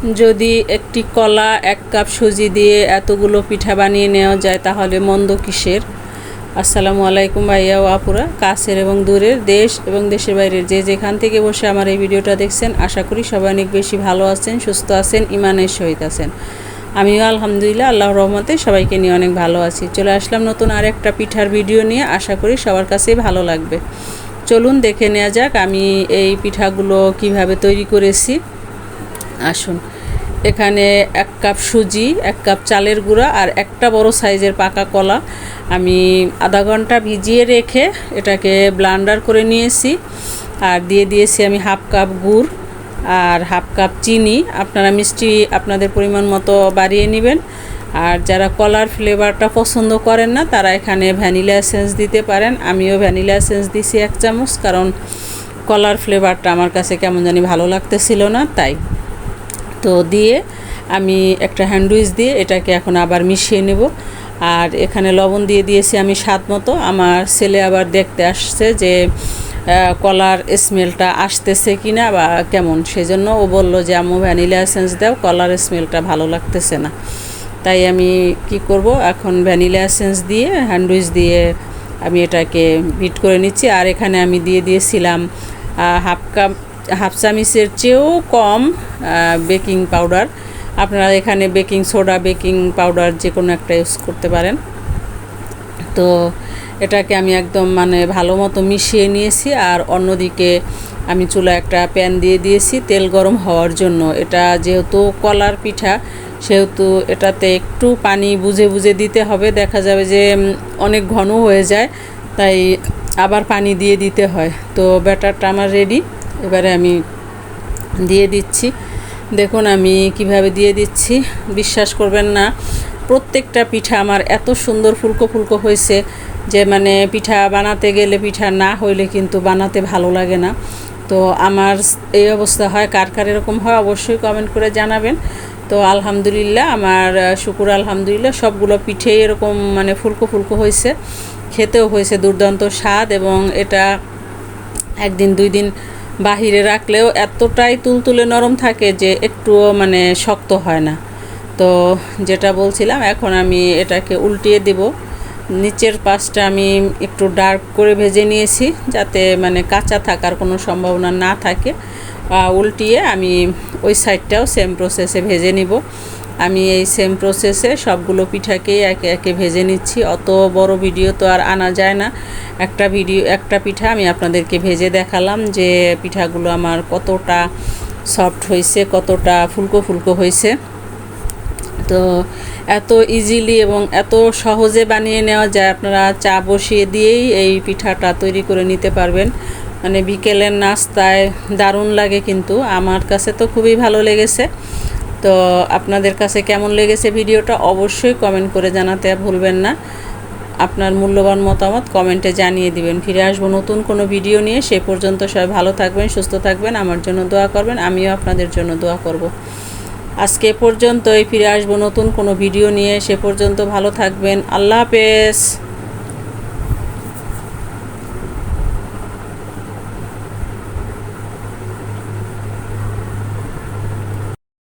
যদি একটি কলা, এক কাপ সুজি দিয়ে এতগুলো পিঠা বানিয়ে নেওয়া যায়, তাহলে মন্দ কিসের? আসসালামু আলাইকুম ভাইয়া ও আপুরা। কাছের এবং দূরের দেশ এবং দেশের বাইরের যে যেখান থেকে বসে আমার এই ভিডিওটা দেখছেন, আশা করি সবাই অনেক বেশি ভালো আছেন, সুস্থ আছেন ইমানের সহিত আছেন। আমিও আলহামদুলিল্লাহ আল্লাহর রহমতে সবাইকে নিয়ে অনেক ভালো আছি। চলে আসলাম নতুন আর একটা পিঠার ভিডিও নিয়ে, আশা করি সবার কাছেই ভালো লাগবে। চলুন দেখে নেওয়া যাক আমি এই পিঠাগুলো কীভাবে তৈরি করেছি। আসুন। এখানে এক কাপ সুজি, এক কাপ চালের গুঁড়া আর একটা বড় সাইজের পাকা কলা। আমি আধা ঘণ্টা ভিজিয়ে রেখে এটাকে ব্লান্ডার করে নিয়েছি আর দিয়ে দিয়েছি আমি হাফ কাপ গুড় আর হাফ কাপ চিনি। আপনারা মিষ্টি আপনাদের পরিমাণ মতো বাড়িয়ে নেবেন। আর যারা কলার ফ্লেভারটা পছন্দ করেন না, তারা এখানে ভ্যানিলা এসেন্স দিতে পারেন। আমিও ভ্যানিলা এসেন্স দিছি এক চামচ, কারণ কলার ফ্লেভারটা আমার কাছে কেমন জানি ভালো লাগতেছিল না, তাই। তো দিয়ে আমি একটা হ্যান্ডউইচ দিয়ে এটাকে এখন আবার মিশিয়ে নেব। আর এখানে লবণ দিয়ে দিয়েছি আমি স্বাদ মতো। আমার ছেলে আবার দেখতে আসছে যে কলার স্মেলটা আসতেছে কি না বা কেমন। সেই জন্য ও বলল যে, আম্মু, ভ্যানিলা এসেন্স দাও, কলার স্মেলটা ভালো লাগতেছে না। তাই আমি কি করব? এখন ভ্যানিলা এসেন্স দিয়ে হ্যান্ডউইচ দিয়ে আমি এটাকে বিট করে নিচ্ছি। আর এখানে আমি দিয়ে দিয়েছিলাম হাফ কাপ হাফ চামিচের চেয়েও কম বেকিং পাউডার। আপনারা এখানে বেকিং সোডা, বেকিং পাউডার যে কোনো একটা ইউজ করতে পারেন। তো এটাকে আমি একদম মানে ভালো মতো মিশিয়ে নিয়েছি আর অন্যদিকে আমি চুলা একটা প্যান দিয়ে দিয়েছি তেল গরম হওয়ার জন্য। এটা যেহেতু কলার পিঠা, সেহেতু এটাতে একটু পানি বুঝে বুঝে দিতে হবে। দেখা যাবে যে অনেক ঘন হয়ে যায়, তাই আবার পানি দিয়ে দিতে হয়। তো ব্যাটারটা আমার রেডি। এবারে আমি দিয়ে দিচ্ছি। দেখুন, আমি কীভাবে দিয়ে দিচ্ছি। বিশ্বাস করবেন না, প্রত্যেকটা পিঠা আমার এত সুন্দর ফুলকো ফুলকো হয়েছে যে মানে পিঠা বানাতে গেলে পিঠা না হইলে কিন্তু বানাতে ভালো লাগে না। তো আমার এই অবস্থা হয়, কার কার এরকম হয় অবশ্যই কমেন্ট করে জানাবেন। তো আলহামদুলিল্লাহ, আমার শুকুর আলহামদুলিল্লাহ, সবগুলো পিঠেই এরকম মানে ফুলকো ফুলকো হয়েছে। খেতেও হয়েছে দুর্দান্ত স্বাদ এবং এটা একদিন, দুই দিন বাহিরে রাখলেও এতটাই তুলতুলে নরম থাকে যে একটুও মানে শক্ত হয় না। তো যেটা বলছিলাম, এখন আমি এটাকে উল্টিয়ে দিব। নিচের পাশটা আমি একটু ডার্ক করে ভেজে নিয়েছি যাতে মানে কাঁচা থাকার কোনো সম্ভাবনা না থাকে। উল্টিয়ে আমি ওই সাইডটাও সেম প্রসেসে ভেজে নিব। আমি এই সেম প্রসেসে সবগুলো পিঠাকেই একে একে ভেজে নিচ্ছি। অত বড় ভিডিও তো আর আনা যায় না। একটা ভিডিও একটা পিঠা আমি আপনাদেরকে ভেজে দেখালাম যে পিঠাগুলো আমার কতটা সফট হয়েছে, কতটা ফুলকো ফুলকো হয়েছে। তো এত ইজিলি এবং এত সহজে বানিয়ে নেওয়া যায়, আপনারা চা বসিয়ে দিয়েই এই পিঠাটা তৈরি করে নিতে পারবেন। মানে বিকেলের নাস্তায় দারুণ লাগে কিন্তু। আমার কাছে তো খুবই ভালো লেগেছে। তো আপনাদের কাছে কেমন লেগেছে ভিডিওটা অবশ্যই কমেন্ট করে জানাতে ভুলবেন না। আপনার মূল্যবান মতামত কমেন্টে জানিয়ে দিবেন। ফিরে আসব নতুন কোনো ভিডিও নিয়ে। সে পর্যন্ত সবাই ভালো থাকবেন, সুস্থ থাকবেন, আমার জন্য দোয়া করবেন, আমিও আপনাদের জন্য দোয়া করব। আজকে পর্যন্তই, ফিরে আসব নতুন কোনো ভিডিও নিয়ে। সে পর্যন্ত ভালো থাকবেন। আল্লাহ হাফেজ।